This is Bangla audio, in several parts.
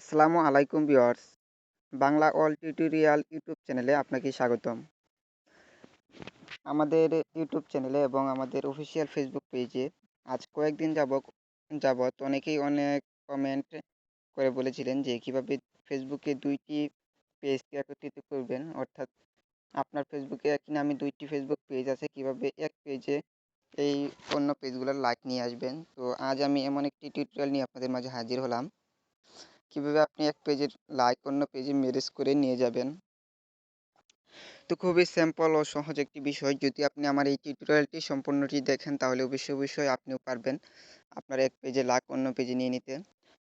আসসালামু আলাইকুম viewers. Bangla all tutorial YouTube চ্যানেলে আপনাকে স্বাগতম। আমাদের ইউটিউব চ্যানেলে এবং আমাদের অফিসিয়াল ফেসবুক পেজে আজ কয়েকদিন যাবত যাবত অনেকেই অনেক কমেন্ট করে বলেছিলেন যে কীভাবে ফেসবুকে দুইটি পেজকে একত্রিত করবেন। অর্থাৎ আপনার ফেসবুকে একই নামে দুইটি ফেসবুক পেজ আছে, কীভাবে এক পেজে এই অন্য পেজগুলোর লাইক নিয়ে আসবেন। তো আজ আমি এমন একটি টিউটোরিয়াল নিয়ে আপনাদের মাঝে হাজির হলাম। কীভাবে আপনি এক পেজের লাইক অন্য পেজে ম্যারেজ করে নিয়ে যাবেন? তো খুবই সিম্পল ও সহজ একটি বিষয়। যদি আপনি আমার এই টিউটোরিয়ালটি সম্পূর্ণটি দেখেন, তাহলে অবশ্যই অবশ্যই আপনিও পারবেন আপনার এক পেজে লাইক অন্য পেজে নিয়ে নিতে।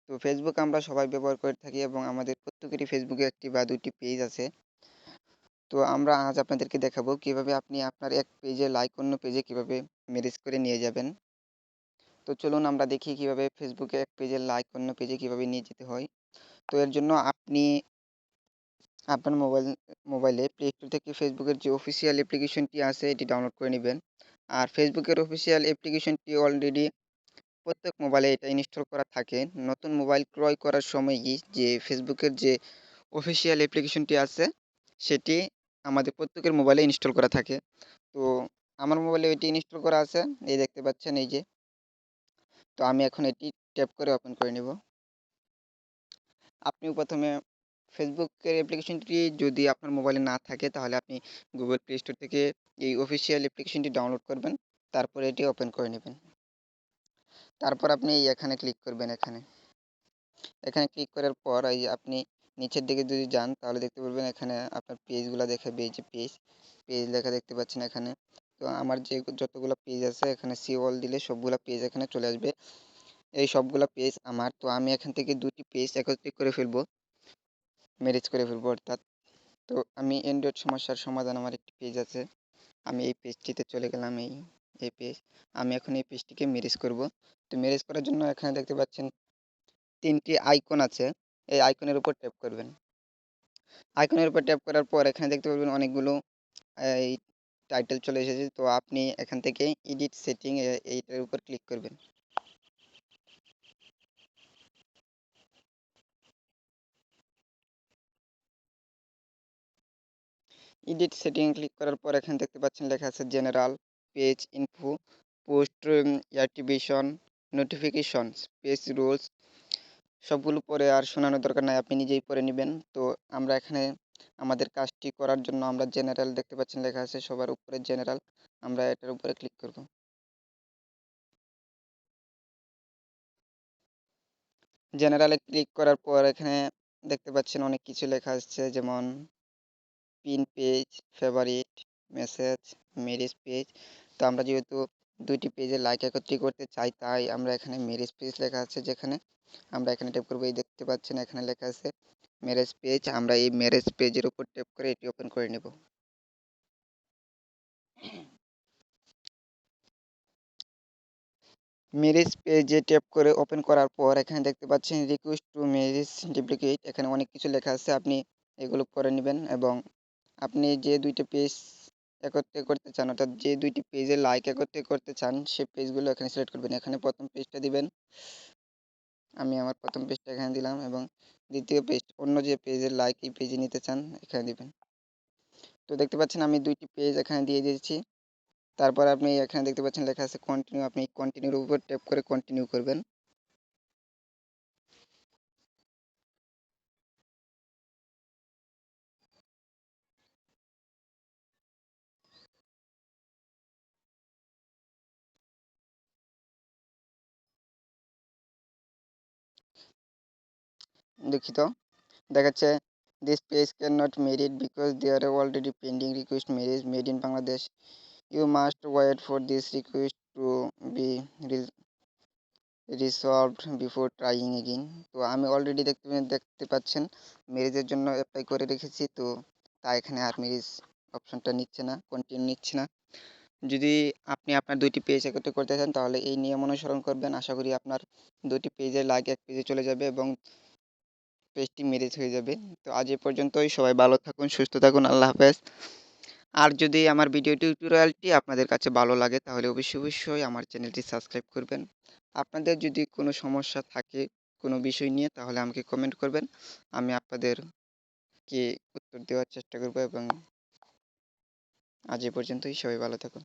তো ফেসবুক আমরা সবাই ব্যবহার করে থাকি এবং আমাদের প্রত্যেকেরই ফেসবুকে একটি বা দুটি পেজ আছে। তো আমরা আজ আপনাদেরকে দেখাবো কীভাবে আপনি আপনার এক পেজে লাইক অন্য পেজে কীভাবে ম্যারেজ করে নিয়ে যাবেন। তো চলুন আমরা দেখি কীভাবে ফেসবুকে এক পেজের লাইক অন্য পেজে কীভাবে নিয়ে যেতে হয়। তো এর জন্য আপনি আপনার মোবাইল মোবাইলে প্লে স্টোর থেকে ফেসবুকের যে অফিসিয়াল অ্যাপ্লিকেশনটি আছে, এটি ডাউনলোড করে নেবেন। আর ফেসবুকের অফিসিয়াল অ্যাপ্লিকেশনটি অলরেডি প্রত্যেক মোবাইলে এটা ইনস্টল করা থাকে। নতুন মোবাইল ক্রয় করার সময়ই যে ফেসবুকের যে অফিসিয়াল অ্যাপ্লিকেশনটি আছে, সেটি আমাদের প্রত্যেকের মোবাইলে ইনস্টল করা থাকে। তো আমার মোবাইলে এটি ইনস্টল করা আছে, এই দেখতে পাচ্ছেন, এই যে তো আমি এখন এটি ট্যাপ করে ওপেন করে নেব। আপনি প্রথমে ফেসবুকের অ্যাপ্লিকেশনটি যদি আপনার মোবাইলে না থাকে, তাহলে আপনি গুগল প্লে স্টোর থেকে এই অফিসিয়াল অ্যাপ্লিকেশনটি ডাউনলোড করবেন, তারপরে এটি ওপেন করে নেবেন। তারপর আপনি এখানে ক্লিক করবেন এখানে। এখানে ক্লিক করার পর এই আপনি নিচের দিকে যদি যান, তাহলে দেখতে পারবেন এখানে আপনার পেজগুলো দেখাবে, এই যে পেজ পেজ লেখা দেখতে পাচ্ছেন এখানে। তো আমার যে যতগুলো পেজ আছে, এখানে সি অল দিলে সবগুলো পেজ এখানে চলে আসবে। এই সবগুলো পেজ আমার। তো আমি এখান থেকে দুটি পেজ একত্রিত করে ফেলব। ম্যারেজ করে ফেলব, অর্থাৎ। তো আমি অ্যান্ড্রয়েড সমস্যার সমাধান আমার একটি পেজ আছে। আমি এই পেজটিতে চলে গেলাম, এই এই পেজ আমি এখন এই পেজটিকে ম্যারেজ করব। তো ম্যারেজ করার জন্য এখানে দেখতে পাচ্ছেন তিনটি আইকন আছে। এই আইকনের উপর ট্যাপ করবেন। আইকনের উপর ট্যাপ করার পর এখানে দেখতে পারবেন অনেকগুলো, এই টাইটেল চলে এসেছে। তো আপনি এখান থেকে এডিট সেটিং এইটার উপর ক্লিক করবেন। এডিট সেটিং ক্লিক করার পর এখানে দেখতে পাচ্ছেন লেখা আছে general page info post activation notifications page rules সবগুলো পরে আর শোনানোর দরকার নাই, আপনি নিজেই পড়ে নেবেন। তো আমরা এখানে আমাদের কাজটি করার জন্য আমরা জেনারেল দেখতে পাচ্ছেন লেখা আছে, সবার উপরে জেনারেল আমরা এটার উপরে ক্লিক করব। জেনারেলে ক্লিক করার পর এখানে দেখতে পাচ্ছেন অনেক কিছু লেখা আসছে যেমন pin page favourite message merge page তো আমরা যেহেতু দুইটি পেজে লাইক একত্রিত করতে চাই, তাই আমরা এখানে মেরিজ পেজ লেখা আছে, যেখানে আমরা এখানে ট্যাপ করব, এই দেখতে পাচ্ছেন এখানে লেখা আছে ম্যারেজ পেজ আমরা এই ম্যারেজ পেজের উপর ট্যাপ করে এটি ওপেন করে নেব। ম্যারেজ পেজে ট্যাপ করে ওপেন করার পর এখানে দেখতে পাচ্ছেন রিকোয়েস্ট টু ম্যারেজ ডুপ্লিকেট এখানে অনেক কিছু লেখা আছে, আপনি এগুলো করে নেবেন এবং আপনি যে দুইটা পেজ একত্রে করতে চান, অর্থাৎ যে দুইটি পেজে লাইক একত্রে করতে চান সে পেজগুলো এখানে সিলেক্ট করবেন। এখানে প্রথম পেজটা দিবেন। আমি আমার প্রথম পেজটা এখানে দিলাম এবং দ্বিতীয় পেজ অন্য যে পেজের লাইক এই পেজে নিতে চান, এখানে দেবেন। তো দেখতে পাচ্ছেন আমি দুইটি পেজ এখানে দিয়ে দিয়েছি। তারপর আপনি এখানে দেখতে পাচ্ছেন লেখা আছে কন্টিনিউ আপনি কন্টিনিউর উপর ট্যাপ করে কন্টিনিউ করবেন। দুঃখিত দেখাচ্ছে this page cannot merge because there are already pending request merge made in Bangladesh you must wait for this request to be resolved before trying again তো আমি অলরেডি দেখতে দেখতে পাচ্ছেন ম্যারেজের জন্য অ্যাপ্লাই করে রেখেছি। তো তাই এখানে আর ম্যারেজ অপশনটা নিচ্ছে না কন্টিনিউ নিচ্ছে না। যদি আপনি আপনার দুইটি পেজ একত্র করতে চান, তাহলে এই নিয়ম অনুসরণ করবেন। আশা করি আপনার দুটি পেজের লাগে এক পেজে চলে যাবে এবং পেজটি ম্যারেজ হয়ে যাবে। তো আজ এ পর্যন্তই। সবাই ভালো থাকুন, সুস্থ থাকুন। আল্লাহ হাফেজ। আর যদি আমার ভিডিও টিউটোরিয়ালটি আপনাদের কাছে ভালো লাগে, তাহলে অবশ্যই অবশ্যই আমার চ্যানেলটি সাবস্ক্রাইব করবেন। আপনাদের যদি কোনো সমস্যা থাকে, কোনো বিষয় নিয়ে, তাহলে আমাকে কমেন্ট করবেন। আমি আপনাদেরকে উত্তর দেওয়ার চেষ্টা করব এবং আজ এ পর্যন্তই। সবাই ভালো থাকুন।